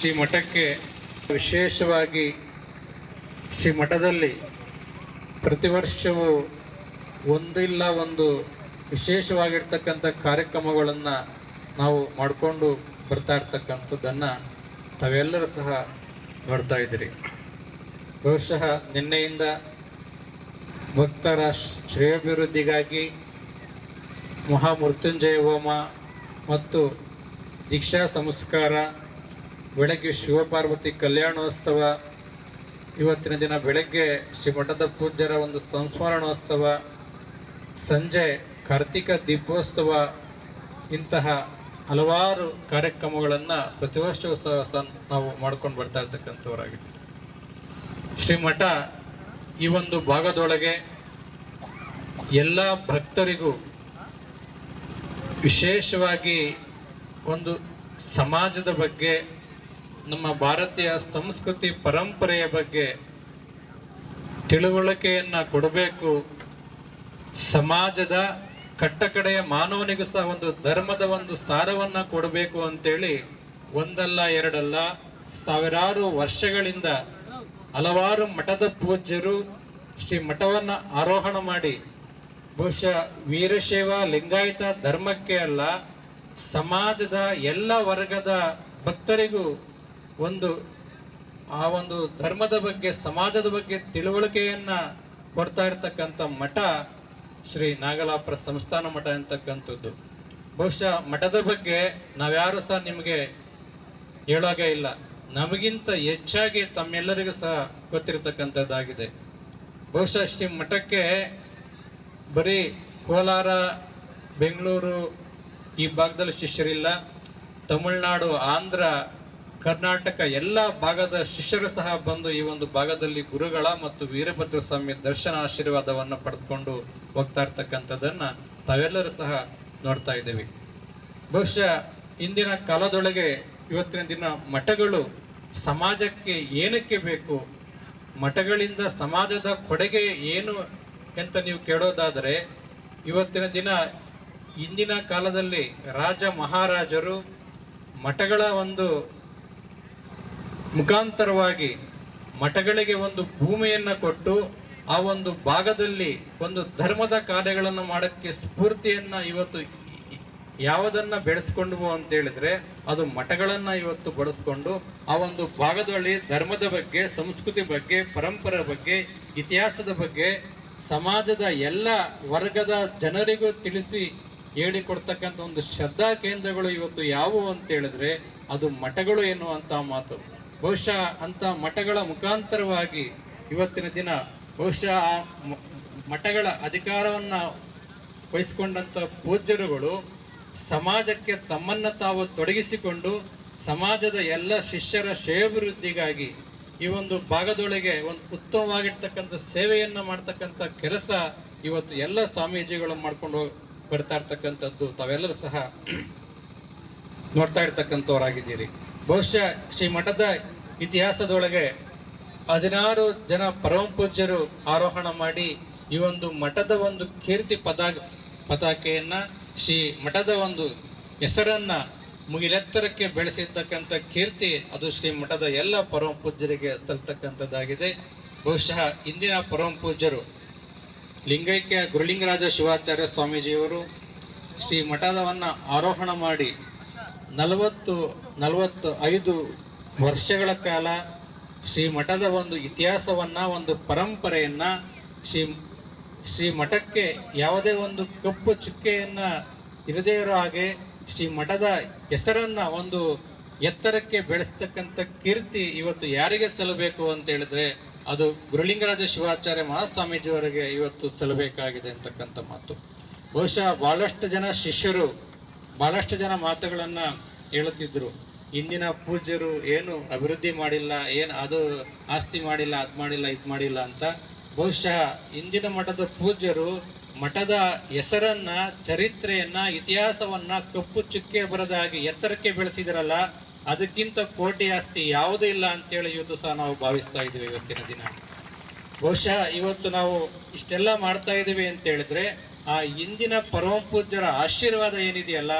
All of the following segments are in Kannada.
ಶ್ರೀ ಮಠಕ್ಕೆ ವಿಶೇಷವಾಗಿ ಶ್ರೀ ಮಠದಲ್ಲಿ ಪ್ರತಿ ವರ್ಷವೂ ಒಂದಿಲ್ಲ ಒಂದು ವಿಶೇಷವಾಗಿರ್ತಕ್ಕಂಥ ಕಾರ್ಯಕ್ರಮಗಳನ್ನು ನಾವು ಮಾಡಿಕೊಂಡು ಬರ್ತಾ ಇರ್ತಕ್ಕಂಥದ್ದನ್ನು ತಾವೆಲ್ಲರೂ ಸಹ ನೋಡ್ತಾ ಇದ್ದೀರಿ. ಬಹುಶಃ ನಿನ್ನೆಯಿಂದ ಭಕ್ತರ ಶ್ರೇಯಾಭಿವೃದ್ಧಿಗಾಗಿ ಮಹಾಮೃತ್ಯುಂಜಯ ಹೋಮ ಮತ್ತು ದೀಕ್ಷಾ ಸಂಸ್ಕಾರ ಬೆಳಗ್ಗೆ ಶಿವಪಾರ್ವತಿ ಕಲ್ಯಾಣೋತ್ಸವ, ಇವತ್ತಿನ ದಿನ ಬೆಳಗ್ಗೆ ಶ್ರೀ ಮಠದ ಪೂಜ್ಯರ ಒಂದು ಸಂಸ್ಮರಣೋತ್ಸವ, ಸಂಜೆ ಕಾರ್ತಿಕ ದೀಪೋತ್ಸವ, ಇಂತಹ ಹಲವಾರು ಕಾರ್ಯಕ್ರಮಗಳನ್ನು ಪ್ರತಿ ಸಹ ನಾವು ಮಾಡ್ಕೊಂಡು ಬರ್ತಾ ಇರ್ತಕ್ಕಂಥವರಾಗಿದ್ದೀವಿ. ಶ್ರೀಮಠ ಈ ಒಂದು ಭಾಗದೊಳಗೆ ಎಲ್ಲ ಭಕ್ತರಿಗೂ ವಿಶೇಷವಾಗಿ ಒಂದು ಸಮಾಜದ ಬಗ್ಗೆ ನಮ್ಮ ಭಾರತೀಯ ಸಂಸ್ಕೃತಿ ಪರಂಪರೆಯ ಬಗ್ಗೆ ತಿಳುವಳಿಕೆಯನ್ನು ಕೊಡಬೇಕು. ಸಮಾಜದ ಕಟ್ಟಕಡೆಯ ಮಾನವನಿಗೂ ಸಹ ಒಂದು ಧರ್ಮದ ಒಂದು ಸಾರವನ್ನು ಕೊಡಬೇಕು ಅಂತೇಳಿ ಒಂದಲ್ಲ ಎರಡಲ್ಲ ಸಾವಿರಾರು ವರ್ಷಗಳಿಂದ ಹಲವಾರು ಮಠದ ಪೂಜ್ಯರು ಶ್ರೀ ಮಠವನ್ನ ಆರೋಹಣ ಮಾಡಿ, ಬಹುಶಃ ವೀರಶೈವ ಲಿಂಗಾಯತ ಧರ್ಮಕ್ಕೆ ಅಲ್ಲ, ಸಮಾಜದ ಎಲ್ಲ ವರ್ಗದ ಭಕ್ತರಿಗೂ ಒಂದು, ಆ ಒಂದು ಧರ್ಮದ ಬಗ್ಗೆ, ಸಮಾಜದ ಬಗ್ಗೆ ತಿಳುವಳಿಕೆಯನ್ನ ಕೊಡ್ತಾ ಇರ್ತಕ್ಕಂಥ ಮಠ ಶ್ರೀ ನಾಗಲಾಪುರ ಸಂಸ್ಥಾನ ಮಠ ಅಂತಕ್ಕಂಥದ್ದು. ಬಹುಶಃ ಮಠದ ಬಗ್ಗೆ ನಾವ್ಯಾರು ಸಹ ನಿಮಗೆ ಹೇಳೋಗೆ ಇಲ್ಲ. ನಮಗಿಂತ ಹೆಚ್ಚಾಗಿ ತಮ್ಮೆಲ್ಲರಿಗೂ ಸಹ ಗೊತ್ತಿರತಕ್ಕಂಥದ್ದಾಗಿದೆ. ಬಹುಶಃ ಶ್ರೀ ಮಠಕ್ಕೆ ಬರೀ ಕೋಲಾರ, ಬೆಂಗಳೂರು ಈ ಭಾಗದಲ್ಲಿ ಶಿಷ್ಯರಿಲ್ಲ. ತಮಿಳುನಾಡು, ಆಂಧ್ರ ಕರ್ನಾಟಕ ಎಲ್ಲ ಭಾಗದ ಶಿಷ್ಯರು ಸಹ ಬಂದು ಈ ಒಂದು ಭಾಗದಲ್ಲಿ ಗುರುಗಳ ಮತ್ತು ವೀರಭದ್ರ ಸ್ವಾಮಿ ದರ್ಶನ ಆಶೀರ್ವಾದವನ್ನು ಪಡೆದುಕೊಂಡು ಹೋಗ್ತಾ ಇರ್ತಕ್ಕಂಥದ್ದನ್ನ ತಾವೆಲ್ಲರೂ ಸಹ ನೋಡ್ತಾ ಇದ್ದೀವಿ. ಬಹುಶಃ ಇಂದಿನ ಕಾಲದೊಳಗೆ ಇವತ್ತಿನ ದಿನ ಮಠಗಳು ಸಮಾಜಕ್ಕೆ ಏನಕ್ಕೆ ಬೇಕು, ಮಠಗಳಿಂದ ಸಮಾಜದ ಕೊಡುಗೆ ಏನು ಅಂತ ನೀವು ಕೇಳೋದಾದರೆ, ಇವತ್ತಿನ ದಿನ ಇಂದಿನ ಕಾಲದಲ್ಲಿ ರಾಜ ಮಹಾರಾಜರು ಮಠಗಳ ಒಂದು ಮುಖಾಂತರವಾಗಿ ಮಠಗಳಿಗೆ ಒಂದು ಭೂಮಿಯನ್ನು ಕೊಟ್ಟು ಆ ಒಂದು ಭಾಗದಲ್ಲಿ ಒಂದು ಧರ್ಮದ ಕಾರ್ಯಗಳನ್ನು ಮಾಡೋಕ್ಕೆ ಸ್ಫೂರ್ತಿಯನ್ನು ಇವತ್ತು ಯಾವುದನ್ನು ಬೆಳೆಸ್ಕೊಂಡ್ವು ಅಂತ ಹೇಳಿದ್ರೆ ಅದು ಮಠಗಳನ್ನು ಇವತ್ತು ಬಳಸ್ಕೊಂಡು ಆ ಒಂದು ಭಾಗದಲ್ಲಿ ಧರ್ಮದ ಬಗ್ಗೆ, ಸಂಸ್ಕೃತಿ ಬಗ್ಗೆ, ಪರಂಪರೆ ಬಗ್ಗೆ, ಇತಿಹಾಸದ ಬಗ್ಗೆ ಸಮಾಜದ ಎಲ್ಲ ವರ್ಗದ ಜನರಿಗೂ ತಿಳಿಸಿ ಹೇಳಿಕೊಡ್ತಕ್ಕಂಥ ಒಂದು ಶ್ರದ್ಧಾ ಕೇಂದ್ರಗಳು ಇವತ್ತು ಯಾವುವು ಅಂತ ಹೇಳಿದ್ರೆ ಅದು ಮಠಗಳು ಎನ್ನುವಂಥ ಮಾತು. ಬಹುಶಃ ಅಂತ ಮಠಗಳ ಮುಖಾಂತರವಾಗಿ ಇವತ್ತಿನ ದಿನ ಬಹುಶಃ ಆ ಮಠಗಳ ಅಧಿಕಾರವನ್ನು ವಹಿಸಿಕೊಂಡಂಥ ಪೂಜ್ಯರುಗಳು ಸಮಾಜಕ್ಕೆ ತಮ್ಮನ್ನ ತಾವು ತೊಡಗಿಸಿಕೊಂಡು ಸಮಾಜದ ಎಲ್ಲ ಶಿಷ್ಯರ ಶ್ರೇಯಾಭಿವೃದ್ಧಿಗಾಗಿ ಈ ಒಂದು ಭಾಗದೊಳಗೆ ಒಂದು ಉತ್ತಮವಾಗಿರ್ತಕ್ಕಂಥ ಸೇವೆಯನ್ನು ಮಾಡ್ತಕ್ಕಂಥ ಕೆಲಸ ಇವತ್ತು ಎಲ್ಲ ಸ್ವಾಮೀಜಿಗಳು ಮಾಡ್ಕೊಂಡು ಬರ್ತಾ ಇರ್ತಕ್ಕಂಥದ್ದು ತಾವೆಲ್ಲರೂ ಸಹ ನೋಡ್ತಾ ಇರ್ತಕ್ಕಂಥವರಾಗಿದ್ದೀರಿ. ಬಹುಶಃ ಶ್ರೀ ಮಠದ ಇತಿಹಾಸದೊಳಗೆ ಹದಿನಾರು ಜನ ಪರಮ ಪೂಜ್ಯರು ಆರೋಹಣ ಮಾಡಿ ಈ ಒಂದು ಮಠದ ಒಂದು ಕೀರ್ತಿ ಪದ ಪತಾಕೆಯನ್ನು ಶ್ರೀ ಮಠದ ಒಂದು ಹೆಸರನ್ನ ಮುಗಿಲೆತ್ತರಕ್ಕೆ ಬೆಳೆಸಿರ್ತಕ್ಕಂಥ ಕೀರ್ತಿ ಅದು ಶ್ರೀ ಮಠದ ಎಲ್ಲ ಪರಮ ಪೂಜ್ಯರಿಗೆ ಸಲ್ತಕ್ಕಂಥದ್ದಾಗಿದೆ ಬಹುಶಃ ಇಂದಿನ ಪರಮ ಪೂಜ್ಯರು ಲಿಂಗೈಕ್ಯ ಗುರುಲಿಂಗರಾಜ ಶಿವಾಚಾರ್ಯ ಸ್ವಾಮೀಜಿಯವರು ಶ್ರೀ ಮಠದವನ್ನು ಆರೋಹಣ ಮಾಡಿ ನಲವತ್ತು ನಲವತ್ತು ಐದು ವರ್ಷಗಳ ಕಾಲ ಶ್ರೀ ಮಠದ ಒಂದು ಇತಿಹಾಸವನ್ನ, ಒಂದು ಪರಂಪರೆಯನ್ನ ಶ್ರೀ ಶ್ರೀ ಮಠಕ್ಕೆ ಯಾವುದೇ ಒಂದು ಕಪ್ಪು ಚುಕ್ಕೆಯನ್ನು ಇರದೇ ಇರೋ ಹಾಗೆ ಶ್ರೀ ಮಠದ ಹೆಸರನ್ನ ಒಂದು ಎತ್ತರಕ್ಕೆ ಬೆಳೆಸ್ತಕ್ಕಂಥ ಕೀರ್ತಿ ಇವತ್ತು ಯಾರಿಗೆ ಸಲ್ಲಬೇಕು ಅಂತ ಹೇಳಿದ್ರೆ ಅದು ಗುರುಲಿಂಗರಾಜ ಶಿವಾಚಾರ್ಯ ಮಹಾಸ್ವಾಮೀಜಿಯವರಿಗೆ ಇವತ್ತು ಸಲ್ಲಬೇಕಾಗಿದೆ ಅಂತಕ್ಕಂಥ ಮಾತು. ಬಹುಶಃ ಬಹಳಷ್ಟು ಜನ ಶಿಷ್ಯರು ಬಹಳಷ್ಟು ಜನ ಮಾತುಗಳನ್ನ ಹೇಳುತ್ತಿದ್ರು. ಇಂದಿನ ಪೂಜ್ಯರು ಏನು ಅಭಿವೃದ್ಧಿ ಮಾಡಿಲ್ಲ, ಏನು ಅದು ಆಸ್ತಿ ಮಾಡಿಲ್ಲ, ಅದು ಮಾಡಿಲ್ಲ, ಇದು ಮಾಡಿಲ್ಲ ಅಂತ ಬಹುಶಃ ಇಂದಿನ ಮಠದ ಪೂಜ್ಯರು ಮಠದ ಹೆಸರನ್ನ, ಚರಿತ್ರೆಯನ್ನ, ಇತಿಹಾಸವನ್ನ ಕಪ್ಪು ಚುಕ್ಕೆ ಬರದ ಹಾಗೆ ಎತ್ತರಕ್ಕೆ ಬೆಳೆಸಿದಿರಲ್ಲ, ಅದಕ್ಕಿಂತ ಕೋಟಿ ಆಸ್ತಿ ಯಾವುದೂ ಇಲ್ಲ ಅಂತೇಳಿ ಇವತ್ತು ಸಹ ನಾವು ಭಾವಿಸ್ತಾ ಇದ್ದೀವಿ ಇವತ್ತಿನ ದಿನ. ಬಹುಶಃ ಇವತ್ತು ನಾವು ಇಷ್ಟೆಲ್ಲ ಮಾಡ್ತಾ ಇದ್ದೀವಿ ಅಂತ ಹೇಳಿದ್ರೆ ಆ ಇಂದಿನ ಪರಮ ಪೂಜ್ಯರ ಆಶೀರ್ವಾದ ಏನಿದೆಯಲ್ಲ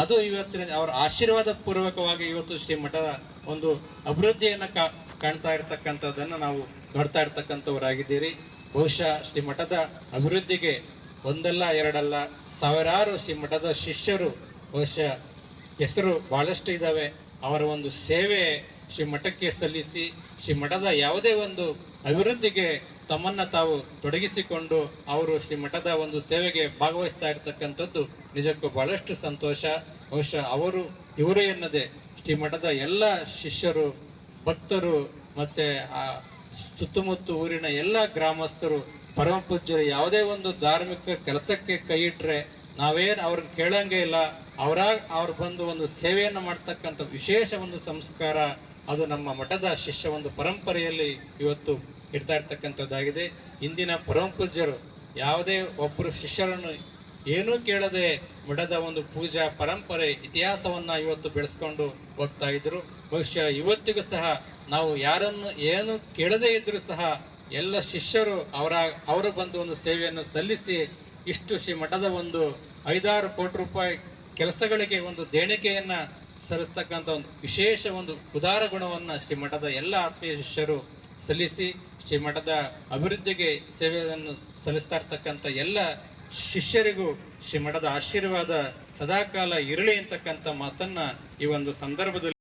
ಅದು ಇವತ್ತಿನ ಅವರ ಆಶೀರ್ವಾದ ಪೂರ್ವಕವಾಗಿ ಇವತ್ತು ಶ್ರೀ ಮಠದ ಒಂದು ಅಭಿವೃದ್ಧಿಯನ್ನು ಕಾಣ್ತಾ ಇರ್ತಕ್ಕಂಥದ್ದನ್ನು ನಾವು ನೋಡ್ತಾ ಇರ್ತಕ್ಕಂಥವರಾಗಿದ್ದೀರಿ. ಬಹುಶಃ ಶ್ರೀ ಮಠದ ಅಭಿವೃದ್ಧಿಗೆ ಒಂದಲ್ಲ ಎರಡಲ್ಲ ಸಾವಿರಾರು ಶ್ರೀ ಮಠದ ಶಿಷ್ಯರು, ಬಹುಶಃ ಹೆಸರು ಬಹಳಷ್ಟು ಇದ್ದಾವೆ ಅವರ ಒಂದು ಸೇವೆ ಶ್ರೀ ಮಠಕ್ಕೆ ಸಲ್ಲಿಸಿ ಶ್ರೀ ಮಠದ ಯಾವುದೇ ಒಂದು ಅಭಿವೃದ್ಧಿಗೆ ತಮ್ಮನ್ನ ತಾವು ತೊಡಗಿಸಿಕೊಂಡು ಅವರು ಶ್ರೀ ಮಠದ ಒಂದು ಸೇವೆಗೆ ಭಾಗವಹಿಸ್ತಾ ಇರ್ತಕ್ಕಂಥದ್ದು ನಿಜಕ್ಕೂ ಬಹಳಷ್ಟು ಸಂತೋಷ. ಬಹುಶಃ ಅವರು, ಇವರೇ ಎನ್ನದೆ ಶ್ರೀ ಮಠದ ಎಲ್ಲ ಶಿಷ್ಯರು, ಭಕ್ತರು, ಮತ್ತು ಆ ಸುತ್ತಮುತ್ತ ಊರಿನ ಎಲ್ಲ ಗ್ರಾಮಸ್ಥರು, ಪರಮ ಪೂಜ್ಯರು ಯಾವುದೇ ಒಂದು ಧಾರ್ಮಿಕ ಕೆಲಸಕ್ಕೆ ಕೈ ಇಟ್ಟರೆ ನಾವೇನು ಅವ್ರನ್ನ ಕೇಳಂಗೆ ಇಲ್ಲ. ಅವರಾಗ ಅವ್ರು ಬಂದು ಒಂದು ಸೇವೆಯನ್ನು ಮಾಡ್ತಕ್ಕಂಥ ವಿಶೇಷ ಒಂದು ಸಂಸ್ಕಾರ ಅದು ನಮ್ಮ ಮಠದ ಶಿಷ್ಯ ಒಂದು ಪರಂಪರೆಯಲ್ಲಿ ಇವತ್ತು ಇಡ್ತಾ ಇರ್ತಕ್ಕಂಥದ್ದಾಗಿದೆ. ಇಂದಿನ ಪರಮ ಪೂಜ್ಯರು ಯಾವುದೇ ಒಬ್ಬರು ಶಿಷ್ಯರನ್ನು ಏನೂ ಕೇಳದೆ ಮಠದ ಒಂದು ಪೂಜಾ ಪರಂಪರೆ, ಇತಿಹಾಸವನ್ನು ಇವತ್ತು ಬೆಳೆಸ್ಕೊಂಡು ಹೋಗ್ತಾ ಇದ್ರು. ಬಹುಶಃ ಇವತ್ತಿಗೂ ಸಹ ನಾವು ಯಾರನ್ನು ಏನು ಕೇಳದೇ ಇದ್ರೂ ಸಹ ಎಲ್ಲ ಶಿಷ್ಯರು ಅವರ, ಅವರು ಬಂದು ಒಂದು ಸೇವೆಯನ್ನು ಸಲ್ಲಿಸಿ ಇಷ್ಟು ಶ್ರೀ ಮಠದ ಒಂದು ಐದಾರು ಕೋಟಿ ರೂಪಾಯಿ ಕೆಲಸಗಳಿಗೆ ಒಂದು ದೇಣಿಗೆಯನ್ನ ಸಲ್ಲಿಸ್ತಕ್ಕಂಥ ಒಂದು ವಿಶೇಷ ಒಂದು ಉದಾರ ಗುಣವನ್ನು ಶ್ರೀ ಮಠದ ಎಲ್ಲ ಆತ್ಮೀಯ ಶಿಷ್ಯರು ಸಲ್ಲಿಸಿ ಶ್ರೀ ಮಠದ ಅಭಿವೃದ್ಧಿಗೆ ಸೇವೆಯನ್ನು ಸಲ್ಲಿಸ್ತಾ ಇರ್ತಕ್ಕಂಥ ಎಲ್ಲ ಶಿಷ್ಯರಿಗೂ ಶ್ರೀ ಮಠದ ಆಶೀರ್ವಾದ ಸದಾಕಾಲ ಇರಲಿ ಅಂತಕ್ಕಂಥ ಮಾತನ್ನ ಈ ಒಂದು ಸಂದರ್ಭದಲ್ಲಿ